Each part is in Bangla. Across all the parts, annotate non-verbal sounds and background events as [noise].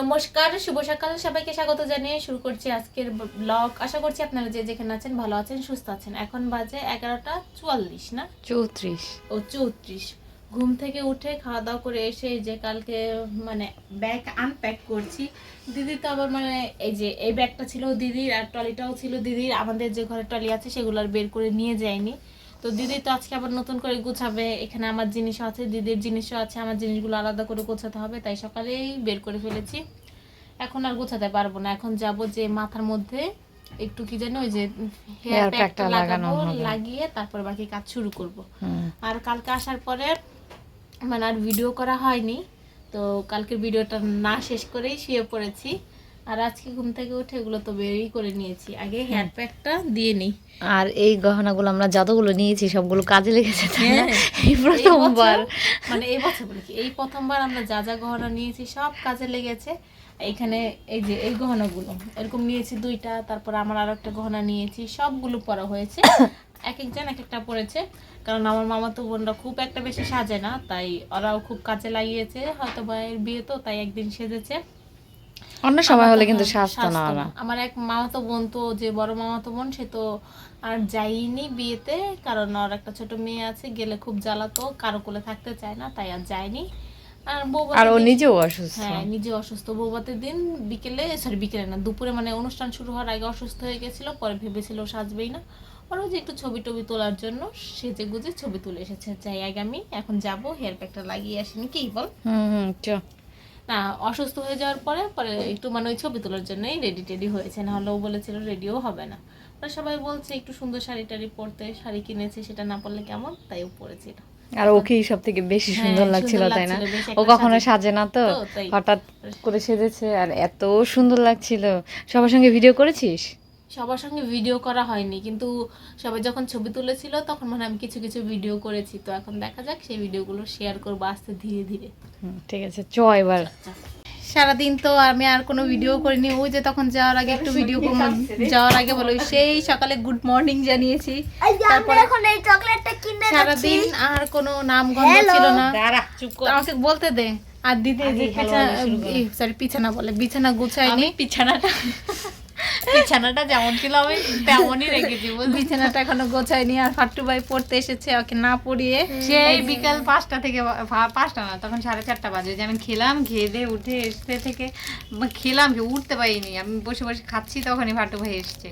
নমস্কার শুভ সকাল। সবাইকে স্বাগত জানিয়ে শুরু করছি আজকের ব্লগ আশা করছি আপনারা যে যেখানে আছেন ভালো আছেন সুস্থ আছেন। এখন বাজে এগারোটা চুয়াল্লিশ না? চৌত্রিশ। ও চৌত্রিশ। ঘুম থেকে উঠে খাওয়া দাওয়া করে এসে যে কালকে মানে ব্যাগ আনপ্যাক করছি। দিদি তো আবার মানে এই যে এই ব্যাগটা ছিল দিদির আর ট্রলিটাও ছিল দিদির। আমাদের যে ঘরে ট্রলি আছে সেগুলো আর বের করে নিয়ে যায়নি। তো দিদি তো আজকে আবার নতুন করে গুছাবে এখানে আমার জিনিসও আছে দিদির জিনিসও আছে আমার জিনিসগুলো আলাদা করে গোছাতে হবে তাই সকালেই বের করে ফেলেছি। এখন আর গোছাতে পারব না এখন যাব যে মাথার মধ্যে একটু কি জানো ওই যে হেয়ার প্যাকটা লাগানো লাগিয়ে তারপর বাকি কাজ শুরু করব। আর কালকে আসার পরে মানে আর ভিডিও করা হয়নি তো কালকের ভিডিওটা না শেষ করেই শুয়ে পড়েছি। আর আজকে ঘুম থেকে উঠে এগুলো তো বেরই করে নিয়েছি। আগে হেয়ার প্যাকটা দিয়ে নিই। আর এই গহনাগুলো আমরা যতগুলো নিয়েছি সবগুলো কাজে লেগেছে তাই না? হ্যাঁ, এই প্রথমবার। মানে এই বছর বলি কি, এই প্রথমবার আমরা যা যা গহনা নিয়েছি সব কাজে লেগেছে। এইখানে এই যে এই গহনাগুলো এরকম নিয়েছি দুইটা তারপর আমার আরও একটা গহনা নিয়েছি সবগুলো পরা হয়েছে। এক একজন এক একটা পরেছে। কারণ আমার মামা তো বোনরা খুব একটা বেশি সাজে না তাই ওরাও খুব কাজে লাগিয়েছে। হয়তো ভাইয়ের বিয়ে তো তাই একদিন সেজেছে। অন্য সময় হলে কিন্তু স্বাস্থ্য না। আমার এক মামাতো বোন তো যে বড় মামাতো বোন সে তো আর যায়নি বিয়েতে কারণ ওর একটা ছোট মেয়ে আছে গেলে খুব জ্বালাতো কারও কোলে থাকতে চায় না তাই আর যায়নি। আর আর ও নিজেও অসুস্থ। হ্যাঁ নিজে অসুস্থ। বৌভাতের দিন বিকেলে সরি বিকেলে না দুপুরে মানে অনুষ্ঠান শুরু হওয়ার আগে অসুস্থ হয়ে গেছিল পরে ভেবেছিল সাজবেই না। ওরা যে একটু ছবি টবি তোলার জন্য সেজে গুজে ছবি তুলে এসেছে। যাই আগে আমি এখন যাব হেয়ার প্যাকটা লাগিয়ে আসিনি। কি বল? হুম হুম চ। না অসুস্থ হয়ে যাওয়ার পরে পরে একটু মানে ওই ছবি তোলার জন্যই রেডি টেডি হয়েছে। নাহলে ও বলেছিল রেডিও হবে না। তো সবাই বলছে একটু সুন্দর শাড়ি টাড়ি পরতে শাড়ি কিনেছে সেটা না পরলে কেমন? তাই ও পরেছিল আর ওকেই সব থেকে বেশি হ্যাঁ, সুন্দর লাগছিল তাই না? ও কখনো সাজে- না তো, হঠাৎ করে সেজেছে আর এত সুন্দর লাগছিল। সবার সঙ্গে ভিডিও করেছিস? সবার সঙ্গে ভিডিও করা হয়নি কিন্তু সবাই যখন ছবি তুলেছিল তখন মানে আমি কিছু কিছু ভিডিও করেছি। তো এখন দেখা যাক সেই ভিডিওগুলো শেয়ার করব আস্তে ধীরে ধীরে। ঠিক আছে চ এবার। সারাদিন তো আমি আর কোনো ভিডিও করিনি ওই যে তখন যাওয়ার আগে একটু ভিডিও যাওয়ার আগে বলো সেই সকালে গুড মর্নিং জানিয়েছি। তারপরে সারাদিন আর কোনো নাম গন্ধ ছিল না। আমাকে বলতে দে আর দিদি সরি বিছানা বলে বিছানা গুছাইনি বিছানাটা বিছানাটা যেমন ছিল আমি তেমনই রেখেছি বিছানাটা এখনও গোছাইনি আর ফাট্টু ভাই পড়তে এসেছে ওকে না পড়িয়ে। সেই বিকাল পাঁচটা থেকে পাঁচটা না তখন সাড়ে চারটা বাজে। যে আমি খেলাম খেয়ে দিয়ে উঠে এসতে থেকে খেলাম কি উঠতে পারিনি। আমি বসে বসে খাচ্ছি তখনই ভাটু ভাই এসছে।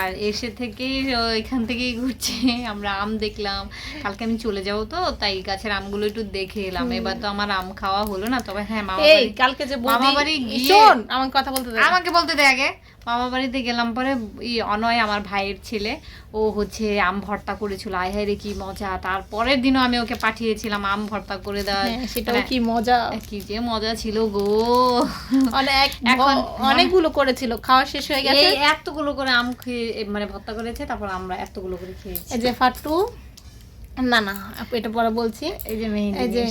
আর এসে থেকেই ও এখান থেকেই ঘুরছে আমরা আম দেখলাম। কালকে আমি চলে যাব তো তাই গাছের আমগুলো একটু দেখে এলাম। এবার তো আমার আম খাওয়া হলো না তবে হ্যাঁ মামা কালকে যে মামা বাড়ি গিয়ে- শোন আমার কথা বলতে দে। আমাকে বলতে দে আগে। মামা বাড়িতে গেলাম পরে ই অনয় আমার ভাইয়ের ছেলে ও হচ্ছে আম ভর্তা করেছিল। আয় হায় রে কি মজা। তারপরের দিনও আমি ওকে পাঠিয়েছিলাম আম ভর্তা করে দেওয়ার। হ্যাঁ, সেটাও মানে কি মজা। কি যে মজা ছিল গো। অনেক এখন- অনেকগুলো করেছিল খাওয়া শেষ হয়ে গেছে। এই এতগুলো করে আম খেয়ে মানে ভর্তা করেছে তারপর আমরা এতগুলো করে খেয়েছি। এই যে ফাট্টু না না এটা পরে বলছি। এই যে মেহেদি এই যে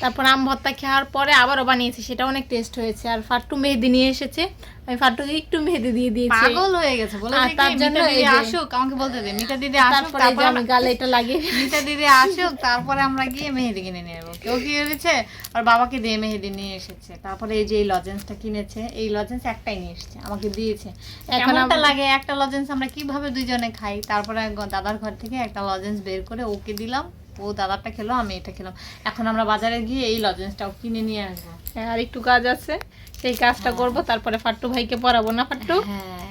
তারপর আম ভর্তা খাওয়ার পরে আবারও বানিয়েছি সেটা অনেক টেস্ট হয়েছে। আর ফাট্টু মেহেদি নিয়ে এসেছে। আমি ফাট্টুকে একটু মেহেদি দিয়ে দিয়েছি। পাগল হয়ে গেছে বলে আর তার জন্য এই যে- আসুক আমাকে বলতে দে মিতা দিদি আসুক তারপরে আমি গালে এটা লাগিয়ে মিতা দিদি আসুক তারপরে আমরা গিয়ে মেহেদি কিনে নিয়ে কেউ কি দিচ্ছে আর বাবাকে দিয়ে মেহেদি নিয়ে এসেছে। তারপরে এই যে এই লজেন্সটা কিনেছে এই লজেন্স একটাই নিয়ে এসেছে আমাকে দিয়েছে। এখন আমার লাগে? একটা লজেন্স আমরা কীভাবে দুইজনে খাই? তারপরে দাদার ঘর থেকে একটা লজেন্স বের করে ওকে দিলাম। ও দাদারটা খেলো আমি এটা খেলাম। এখন আমরা বাজারে গিয়ে এই লজেন্সটাও কিনে নিয়ে আসব। হ্যাঁ, আর একটু কাজ আছে সেই কাজটা করব তারপরে ফাট্টু ভাইকে পড়াবো না ফাট্টু? হ্যাঁ।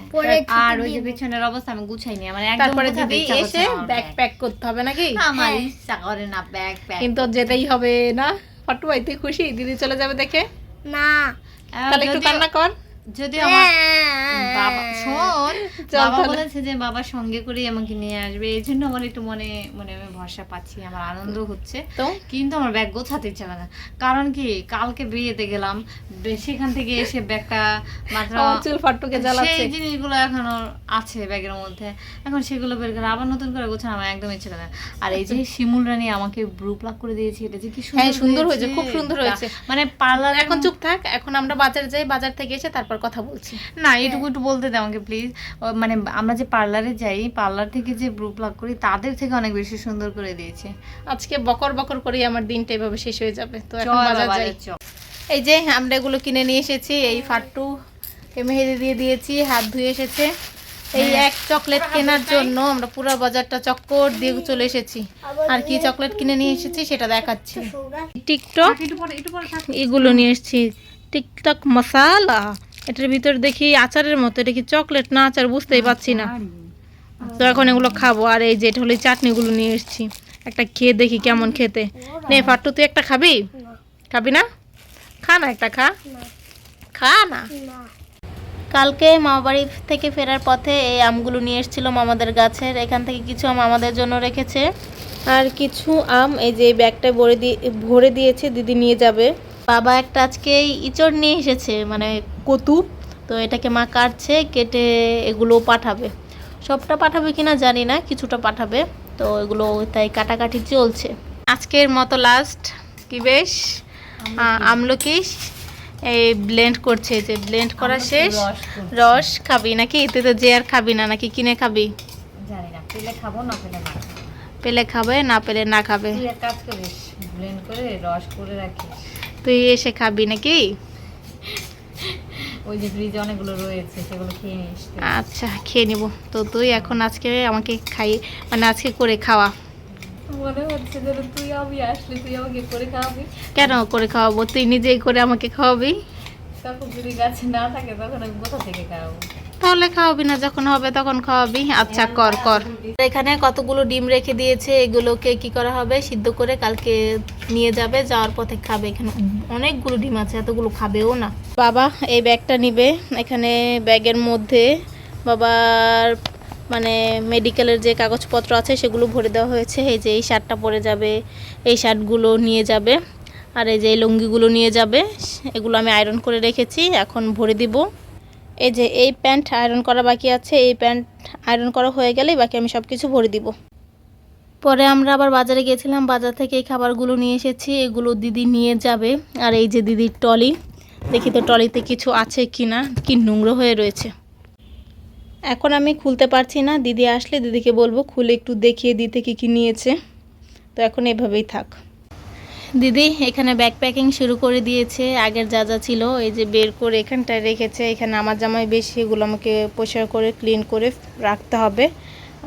আর ওই যে পেছনের অবস্থা আমি গুছাইনি আমার একদম তারপরে করছে এসে ব্যাগ ব্যাগ। প্যাক করতে হবে নাকি? আমার ইচ্ছা করে না ব্যাগ প্যাক কিন্তু যেতেই হবে না? ফাট্টু ভাই তুই খুশি? দিদি চলে যাবে দেখে? না। তাহলে একটু কান্না কর। যদি আমার বাবা হ্যাঁ। [laughs] শোন বাবা বলেছে যে বাবা সঙ্গে করে আমাকে নিয়ে আসবে এই জন্য আমার একটু মনে মনে আমি ভরসা পাচ্ছি আমার আনন্দ হচ্ছে। কিন্তু আমার ব্যাগ গোছাতে ইচ্ছা করে না। কারণ কি কালকে বিয়েতে গেলাম সেখান থেকে এসে ব্যাগটা মাত্র চুল ফাট্টুকে জ্বালাচ্ছে। সেই জিনিসগুলো এখনও আছে ব্যাগের মধ্যে। এখন সেগুলো বের করে আবার নতুন করে গোছানো আমার একদম ইচ্ছে করে না। আর এই যে শিমুল রানী আমাকে ব্রু প্লাক করে দিয়েছে এটা যে কি হ্যাঁ, সুন্দর হয়েছে, খুব সুন্দর হয়েছে। মানে পার্লার এখন চুপ থাক এখন আমরা বাজার যাই বাজার থেকে এসে তারপর কথা বলছি। না এটুকু একটু বলতে দে আমাকে প্লিজ মানে আমরা যে পার্লারে যাই পার্লার থেকে যে ব্রু প্লাক করি তাদের থেকে অনেক বেশি সুন্দর করে দিয়েছে। আজকে বকর বকর করেই আমার দিনটা এভাবে শেষ হয়ে যাবে। তো এখন বাজার যাই। এই যে আমরা এগুলো কিনে নিয়ে এসেছি এই ফাট্টু মেহেদি দিয়ে দিয়েছি হাত ধুয়ে এসেছে। এই এক চকলেট কেনার জন্য আমরা পুরো বাজারটা চক্কর দিয়ে চলে এসেছি। আর কি চকলেট কিনে নিয়ে এসেছি সেটা দেখাচ্ছি। টিকটক। এগুলো নিয়ে এসেছি। টিকটক মশালা। এটার ভিতর দেখি আচারের মতো এটা কি চকলেট না আচার বুঝতেই পারছি না। তো এখন এগুলো খাব আর এই যে এটা হলো চাটনিগুলো নিয়ে এসেছি। একটা খেয়ে দেখি কেমন খেতে। নে ফাট্টু তুই একটা খাবি? খাবি না? খা না একটা খা। খা না। কালকে মামা বাড়ি থেকে ফেরার পথে এই আমগুলো নিয়ে এসেছিল মামাদের গাছের। এখান থেকে কিছু আম আমাদের জন্য রেখেছে। আর কিছু আম এই যে ব্যাগটায় ভরে দিয়ে ভরে দিয়েছে দিদি নিয়ে যাবে। বাবা একটা আজকে ইঁচড় নিয়ে এসেছে মানে কতু? তো এটাকে মা কাটছে কেটে এগুলো পাঠাবে। সবটা পাঠাবে কিনা জানি না কিছুটা পাঠাবে। তো এগুলো তাই কাটাকাটি চলছে। আজকের মতো লাস্ট কি বেশ? আমলকি। এই ব্লেন্ড করছে যে ব্লেন্ড করা শেষ। রস খাবি নাকি? এতে তো যে আর খাবি না নাকি কিনে খাবি? জানি না পেলে খাব না পেলে না পেলে খাবে না পেলে না খাবে? তুই এক কাজ করিস ব্লেন্ড করে রস করে রাখিস। তুই এসে খাবি নাকি? ওই যে ফ্রিজে অনেকগুলো রয়েছে সেগুলো খেয়ে নিস। আচ্ছা খেয়ে নিব। তো তুই এখন আজকে আমাকে খাই মানে আজকে করে খাওয়া। মনে হচ্ছে যে তুই আমি আসলে তুই আমাকে করে খাওয়াবি। কেন করে খাওয়াবো? তুই নিজেই করে আমাকে খাওয়াবি? তখন যদি গাছে না থাকে তখন আমি কোথা থেকে খাওয়াবো তাহলে খাওয়াবি না যখন হবে তখন খাওয়াবি। আচ্ছা কর কর। এখানে কতগুলো ডিম রেখে দিয়েছে এগুলোকে কি করা হবে? সিদ্ধ করে কালকে নিয়ে যাবে যাওয়ার পথে খাবে। এখানে অনেকগুলো ডিম আছে এতগুলো খাবেও না। বাবা এই ব্যাগটা নিবে। এখানে ব্যাগের মধ্যে বাবার মানে মেডিকেলের যে কাগজপত্র আছে সেগুলো ভরে দেওয়া হয়েছে। এই যে এই শার্টটা পরে যাবে এই শার্টগুলো নিয়ে যাবে। আর এই যে এই লুঙ্গিগুলো নিয়ে যাবে, এগুলো আমি আয়রন করে রেখেছি, এখন ভরে দিব। এই যে এই প্যান্ট আয়রন করা বাকি আছে, এই প্যান্ট আয়রন করা হয়ে গেলেই বাকি আমি সব কিছু ভরে দিব। পরে আমরা আবার বাজারে গিয়েছিলাম, বাজার থেকে এই খাবারগুলো নিয়ে এসেছি, এগুলো দিদি নিয়ে যাবে। আর এই যে দিদির টলি দেখি তো টলিতে কিছু আছে কি না কি নোংরা হয়ে রয়েছে। এখন আমি খুলতে পারছি না, দিদি আসলে দিদিকে বলব খুলে একটু দেখিয়ে দিতে কি কি নিয়েছে। তো এখন এভাবেই থাক। দিদি, এখানে ব্যাগ প্যাকিং শুরু করে দিয়েছে। আগের যা যা ছিল, এই যে বের করে এখানটায় রেখেছে। এখানে আমার জামাই বেশি, এগুলো আমাকে পরিষ্কার করে ক্লিন করে রাখতে হবে।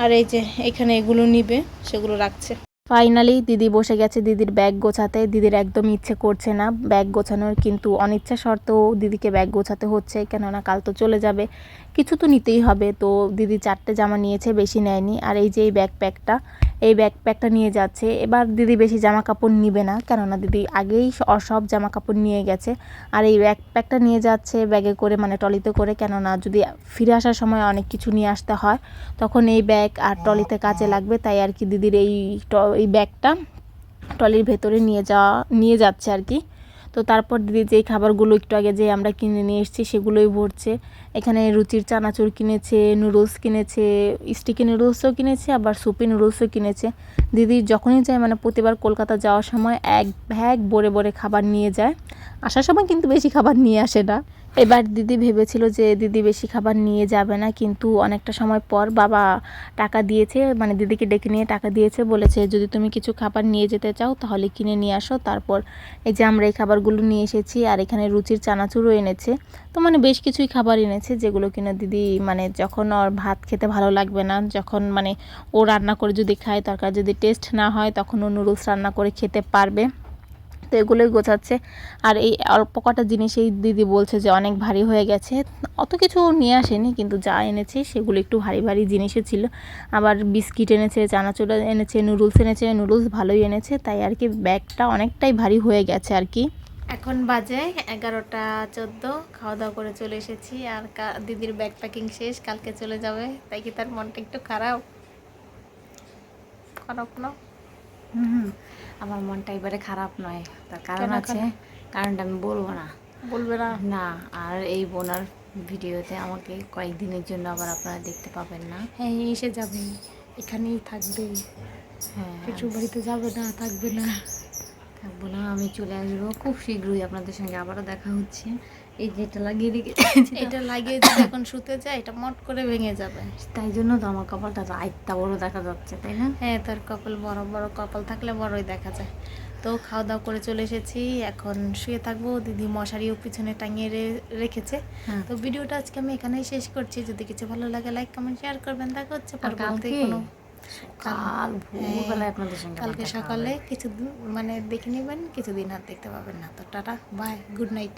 আর এই যে এখানে এগুলো নিবে, সেগুলো রাখছে। ফাইনালি দিদি বসে গেছে দিদির ব্যাগ গোছাতে। দিদির একদম ইচ্ছে করছে না ব্যাগ গোছানোর, কিন্তু অনিচ্ছা সত্ত্বেও দিদিকে ব্যাগ গোছাতে হচ্ছে, কেননা কাল তো চলে যাবে। কিছু তো নিতেই হবে। তো দিদি চারটে জামা নিয়েছে, বেশি নেয়নি। আর এই যে এই ব্যাকপ্যাকটা এই ব্যাকপ্যাকটা নিয়ে যাচ্ছে। এবার দিদি বেশি জামা কাপড় নিবে না, কেননা দিদি আগেই সব জামা কাপড় নিয়ে গেছে। আর এই ব্যাকপ্যাকটা নিয়ে যাচ্ছে ব্যাগে করে মানে টলিতে করে, কেননা যদি ফিরে আসার সময় অনেক কিছু নিয়ে আসতে হয়, তখন এই ব্যাগ আর টলিতে কাজে লাগবে। তাই আর কি দিদির এই এই ব্যাগটা টলির ভেতরে নিয়ে যাওয়া নিয়ে যাচ্ছে আর কি। তো তারপর দিদি যেই খাবারগুলো একটু আগে যে আমরা কিনে নিয়ে এসেছি, সেগুলোই ভরছে। এখানে রুচির চানাচুর কিনেছে নুডলস কিনেছে স্টিকি নুডলসও কিনেছে, আবার সুপি নুডলসও কিনেছে। দিদি যখনই যায় মানে প্রতিবার কলকাতা যাওয়ার সময় এক ব্যাগ ভরে ভরে খাবার নিয়ে যায়। আসার সময় কিন্তু বেশি খাবার নিয়ে আসে না। এবার দিদি ভেবেছিল যে, দিদি বেশি খাবার নিয়ে যাবে না। কিন্তু অনেকটা সময় পর বাবা টাকা দিয়েছে মানে দিদিকে ডেকে নিয়ে টাকা দিয়েছে, বলেছে, যদি তুমি কিছু খাবার নিয়ে যেতে চাও, তাহলে কিনে নিয়ে আসো। তারপর এই যে আমরা এই খাবারগুলো নিয়ে এসেছি, আর এখানে রুচির চানাচুরও এনেছে। তো মানে বেশ কিছুই খাবার এনেছে। যেগুলো কিনা দিদি মানে যখন ওর ভাত খেতে ভালো লাগবে না, যখন মানে ও রান্না করে যদি খায়, তরকারি যদি টেস্ট না হয়, তখন ও নুডলস রান্না করে খেতে পারবে। তো এগুলোই গোছাচ্ছে। আর এই অল্প কটা জিনিসেই দিদি বলছে যে অনেক ভারী হয়ে গেছে। অত কিছু নিয়ে আসেনি, কিন্তু যা এনেছে সেগুলো একটু ভারী ভারী জিনিসও ছিল। আবার বিস্কিট এনেছে, চানাচুর এনেছে নুডলস এনেছে নুডলস ভালোই এনেছে, তাই আর কি ব্যাগটা অনেকটাই ভারী হয়ে গেছে আর কি। এখন বাজে এগারোটা চোদ্দ খাওয়া দাওয়া করে চলে এসেছি আর দিদির ব্যাগ প্যাকিং শেষ কালকে চলে যাবে তাই কি তার মনটা একটু খারাপ? খারাপ না? আমার মনটা এবারে খারাপ নয় তার কারণ আছে কারণটা আমি বলব না। বলবে না? না আর এই বোনার ভিডিওতে আমাকে কয়েকদিনের জন্য আবার আপনারা দেখতে পাবেন না। হ্যাঁ এসে যাবে এখানেই থাকবে। হ্যাঁ। কিছু বাড়িতে যাবে না থাকবে না। থাকব না আমি চলে আসব। খুব শীঘ্রই আপনাদের সঙ্গে আবারও দেখা হচ্ছে। এই যেটা লাগিয়ে রেখে এটা লাগিয়ে যদি এখন শুতে যায় এটা মট করে ভেঙে যাবে। তাই জন্য তো আমার কপালটা আইতা বড় দেখা যাচ্ছে তাই না? হ্যাঁ তোর কপাল বড় বড় কপাল থাকলে বড়ই দেখা যায়। তো খাওয়া দাওয়া করে চলে এসেছি এখন শুয়ে থাকব। দিদি মশারিও পিছনে টাঙিয়ে রেখেছে। হ্যাঁ। তো ভিডিওটা আজকে আমি এখানেই শেষ করছি। যদি কিছু ভালো লাগে লাইক কমেন্ট শেয়ার করবেন। দেখা হচ্ছে পরবর্তী কোনো কাল ভোরবেলায় আপনাদের সঙ্গে কালকে সকালে কিছুদিন মানে দেখে নেবেন কিছুদিন আর দেখতে পাবেন না। তো টাটা বাই গুড নাইট